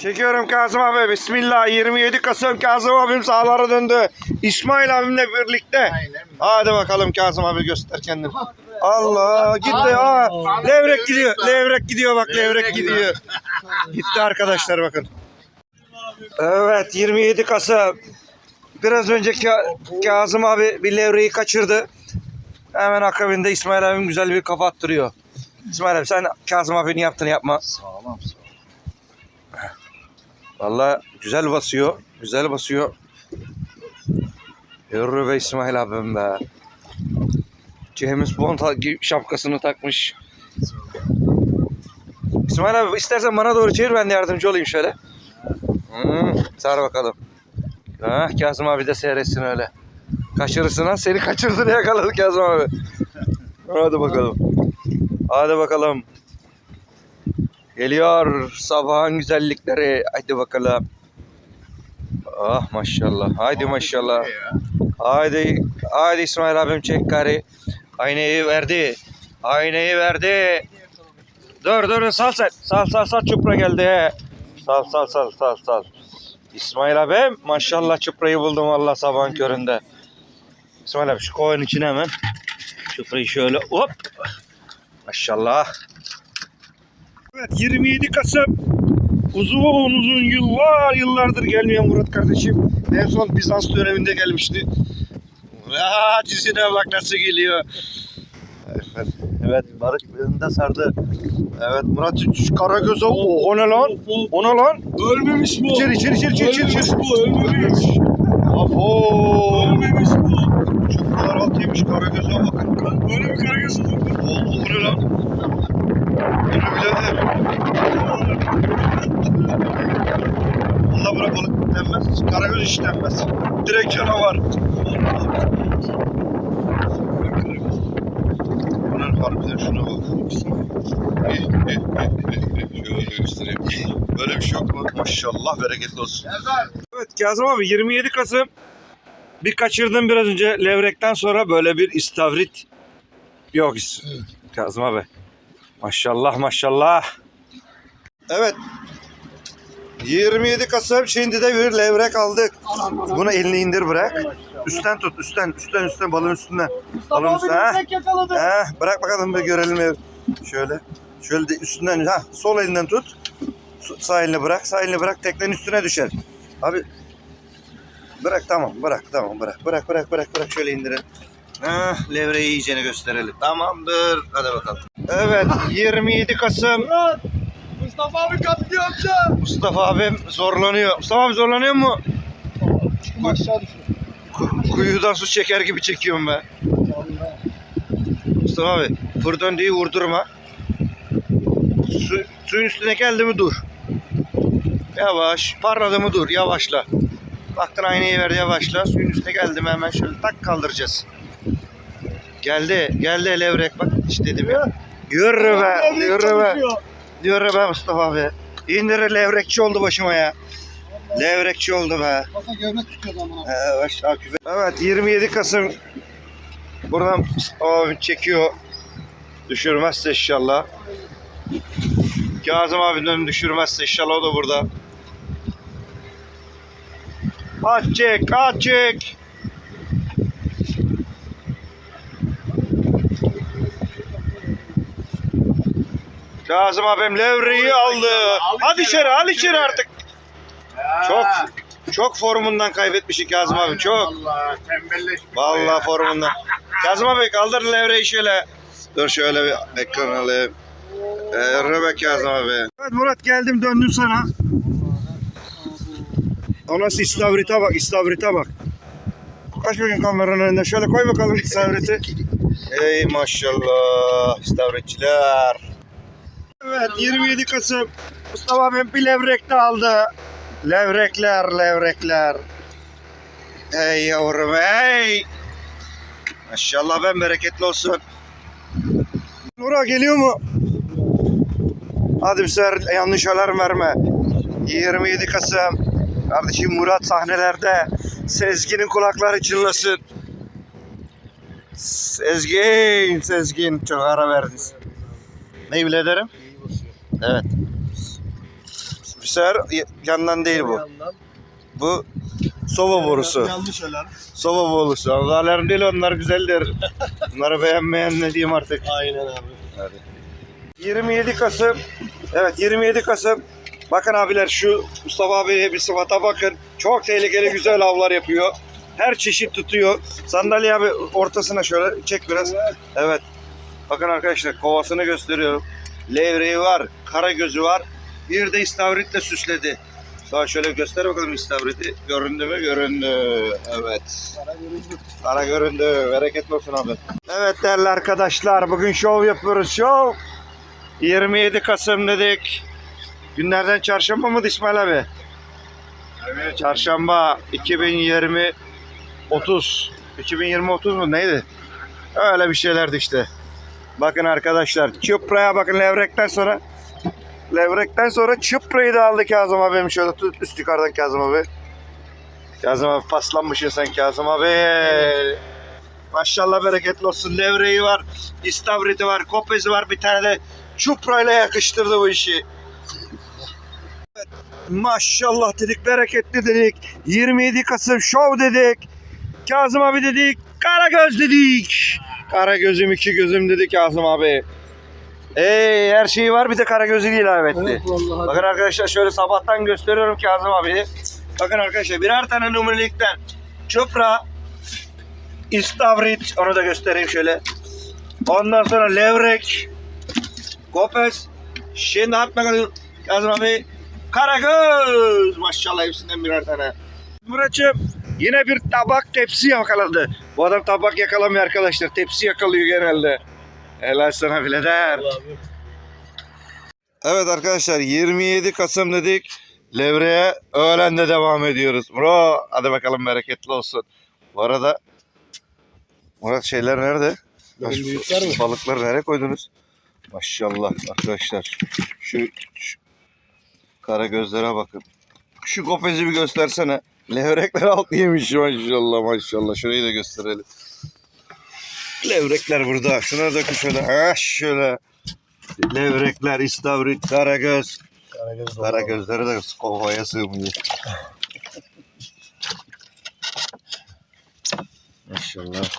Çekiyorum Kazım abi. Bismillah. 27 Kasım Kazım abim sahalara döndü. İsmail abimle birlikte. Hadi bakalım Kazım abi göster kendini. Allah gitti. Aa, levrek gidiyor. Levrek gidiyor bak levrek gidiyor. Gitti arkadaşlar bakın. Evet 27 Kasım. Biraz önce Ka- Kazım abi bir levreyi kaçırdı. Hemen akabinde İsmail abim güzel bir kafa attırıyor. İsmail abi sen Kazım abinin yaptığını yapma. Sağlam Vallahi güzel basıyor. Güzel basıyor. Yürü be İsmail abim be. James Bond şapkasını takmış. İsmail abi istersen bana doğru çevir ben de yardımcı olayım şöyle. Hmm, sar bakalım. Ha, Kazım abi de seyretsin öyle. Kaçırırsın ha seni kaçırdı yakaladı Kazım abi. Hadi bakalım. Hadi bakalım. Geliyor sabahın güzellikleri. Haydi bakalım. Ah maşallah. Haydi maşallah. Haydi. Haydi İsmail abim çek gari. Aynayı verdi. Aynayı verdi. Dur dur sal sen. Sal sal sal çupra geldi. Sal sal sal sal sal. İsmail abim maşallah çuprayı buldum valla sabahın köründe. İsmail abi şu koyun içine hemen. Çuprayı şöyle hop. Maşallah. Evet 27 Kasım uzun uzun yıllar yıllardır gelmeyen Murat kardeşim en son Bizans döneminde gelmişti. Aa, dizine bak nasıl geliyor. Evet, evet barıklığında sardı. Evet Murat şu Karagöz'e o, o ne lan? O ne lan? Ölmemiş bu. İçeri içeri içeri içeri içeri. Ölmemiş bu. Ölmemiş. Abo. Ölmemiş bu. Çok kadar altıymış Karagöz'e bakın. Böyle bir karagöz olur mu? O, o ne lan? Şöyle göstereyim. Böyle bir şey yok mu? Maşallah bereketli olsun. Evet Kazım abi 27 Kasım bir kaçırdım biraz önce levrekten sonra böyle bir istavrit yok. Kazım abi. Maşallah maşallah. Evet. 27 Kasım şimdi de bir levrek aldık. Bunu elini indir bırak. Üstten tut, üstten, üstten, üstten, balın üstünden. Balın üstünden. Ha? yakaladı. Ha, bırak bakalım bir görelim. Şöyle. Şöyle de üstünden, ha, sol elinden tut. Sağ elini bırak, sağ elini bırak, teknenin üstüne düşer. Abi bırak tamam, bırak tamam, bırak, bırak, bırak, bırak, bırak şöyle indirin. Ha, levreyi iyicene gösterelim. Tamamdır. Hadi bakalım. Evet, 27 Kasım. Murat. Mustafa abi katlıyor amca. Mustafa abim zorlanıyor. Mustafa abi zorlanıyor mu? Aşağı. Ku- Kuyudan su çeker gibi çekiyorum ben. Mustafa abi fır döndüğü vurdurma. Su, suyun üstüne geldi mi dur. Yavaş. Parladı mı dur. Yavaşla. Baktın aynayı ver yavaşla. Suyun üstüne geldi mi hemen şöyle tak kaldıracağız. Geldi. Geldi levrek bak. İşte dedim ya. Yürü be. Yürü be. Yürü be Mustafa abi. İndir levrekçi oldu başıma ya. Levrekçi oldu be. Kasa gömlek. Evet. Evet 27 Kasım buradan abim çekiyor. Düşürmezse inşallah. Kazım abiden düşürmezse inşallah o da burada. Aç çek, aç çek. Kazım abim levreyi aldı. Hadi içeri, al içeri artık. Çok çok formundan kaybetmiş Kazım abi çok. Allah tembelleşmiş. Vallahi formundan. Kazım abi kaldır levreyi şöyle. Dur şöyle bir ekran alayım. Ee, Röbek Kazım abi. Evet Murat geldim döndüm sana. O nasıl istavrite bak istavrite bak. Kaç bakayım kameranın önünde. Şöyle koy bakalım istavriti. Ey maşallah istavritçiler. Evet 27 Kasım. Mustafa abim bir levrek de aldı. Levrekler levrekler. Ey yavrum ey. Maşallah ben bereketli olsun. Nura geliyor mu? Hadi bir sefer yanlış alarm verme. 27 Kasım. Kardeşim Murat sahnelerde. Sezgin'in kulakları çınlasın. Sezgin, Sezgin. Çok ara verdiniz. Ne bile ederim? Evet. sefer y- yandan değil bu. Bu soba borusu. Yanlış ölen. Soba borusu. Allah'larım değil onlar güzeldir. Bunları beğenmeyen ne diyeyim artık. Aynen abi. 27 Kasım. Evet 27 Kasım. Bakın abiler şu Mustafa abiye bir sıfata bakın. Çok tehlikeli güzel avlar yapıyor. Her çeşit tutuyor. Sandalye abi ortasına şöyle çek biraz. Evet. Bakın arkadaşlar kovasını gösteriyorum. Levreği var, kara gözü var. Bir de istavritle süsledi. Sağ şöyle göster bakalım istavriti. Göründü mü? Göründü. Evet. Para göründü. Para göründü. Bereketli olsun abi. Evet değerli arkadaşlar. Bugün şov yapıyoruz. Şov. 27 Kasım dedik. Günlerden çarşamba mı İsmail abi? Evet. Çarşamba 2020 30. 2020 30 mu neydi? Öyle bir şeylerdi işte. Bakın arkadaşlar çıpraya bakın levrekten sonra levrekten sonra çıprayı da aldı Kazım abim şöyle tut üst yukarıdan Kazım abi. Kazım abi paslanmışsın sen Kazım abi. Maşallah bereketli olsun. Levreği var, istavriti var, kopezi var. Bir tane de çuprayla yakıştırdı bu işi. Maşallah dedik, bereketli dedik. 27 Kasım şov dedik. Kazım abi dedik, Karagöz dedik. Karagözüm iki gözüm dedi Kazım abi. Ey her şeyi var bir de Karagöz'ü ilave etti. Evet vallahi. Bakın arkadaşlar şöyle sabahtan gösteriyorum Kazım abi. Bakın arkadaşlar birer tane numaralıktan çupra, istavrit onu da göstereyim şöyle. Ondan sonra levrek, kopez. Şimdi at bakalım Kazım abi. Karagöz. Maşallah hepsinden birer tane. Muratçım yine bir tabak tepsi yakaladı. Bu adam tabak yakalamıyor arkadaşlar. Tepsi yakalıyor genelde. Helal sana birader. Evet arkadaşlar 27 Kasım dedik. Levre'ye öğlen de devam ediyoruz. Bro hadi bakalım bereketli olsun. Bu arada Murat şeyler nerede? Benim büyükler mi? Balıkları nereye koydunuz? Maşallah arkadaşlar. Şu, şu kara gözlere bakın. Şu kopezi bir göstersene. Levrekler alt yemiş maşallah maşallah. Şurayı da gösterelim. Levrekler burada. Şuna da şöyle. Ha şöyle. Levrekler, istavrit, karagöz. Karagöz dolu. Kara gözleri de kovaya sığmıyor. Maşallah.